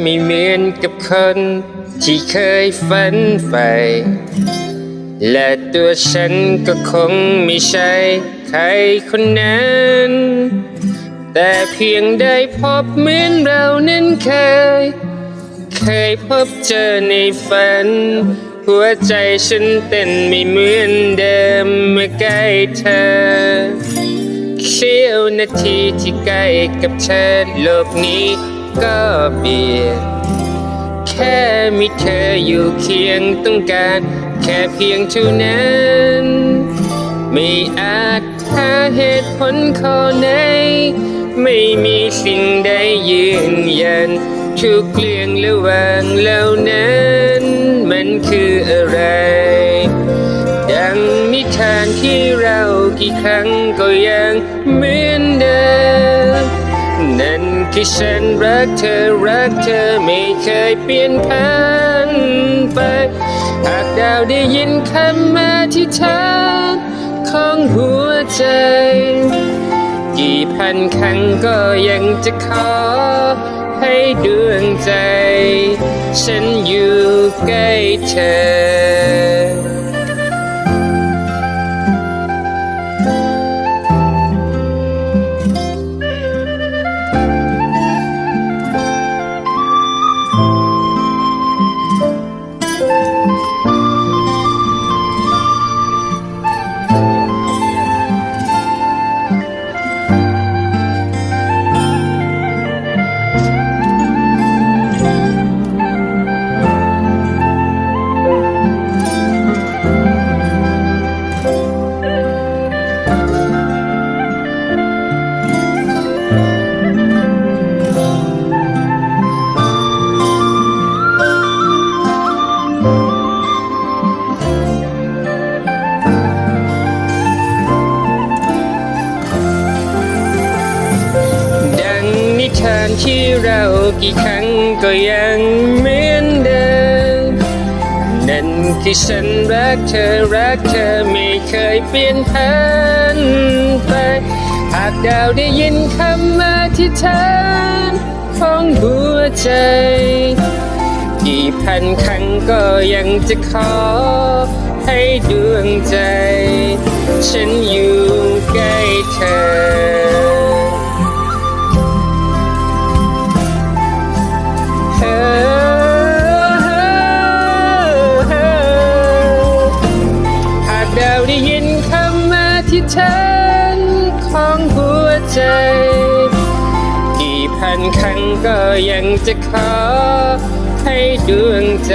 ไม่เหมือนกับคน ที่เคยฝันใฝ่และตัวฉันก็คงไม่ใช่ใครคนนั้น แต่เพียงได้พบเหมือนเรานั้นเคย เคยพบเจอในฝัน หัวใจฉันเต้นไม่เหมือนเดิมเมื่อใกล้เธอเสี้ยวนาทีที่ใกล้กับเธอโลกนี้ ก็เปลี่ยนแค่มีเธออยู่เคียงต้องการแค่เพียงเท่านั้น ไม่อาจหาเหตุผลข้อไหน ไม่มีสิ่งใดยืนยันทุกเรื่องระหว่างเหล่านั้น มันคืออะไร ดังนิทานที่เรากี่ครั้งก็ยังเหมือนเดิม นั่นคือฉันรักเธอรักเธอไม่เคยเปลี่ยนผันไป หากดาวได้ยินคำมาที่เธอของหัวใจ กี่พันครั้งก็ยังจะขอให้ดวงใจ ฉันอยู่ใกล้เธอ ทานที่เรากี่ครั้งก็ยังเหมือนเดิม นั่นคือฉันรักเธอรักเธอไม่เคยเปลี่ยนผันไปหากดาวได้ยินคำมาที่เธอของหัวใจ กี่พันครั้งก็ยังจะขอให้ดวงใจ ฉันอยู่ใกล้เธอ ของหัวใจ กี่พันครั้งก็ยังจะขอให้ดวงใจ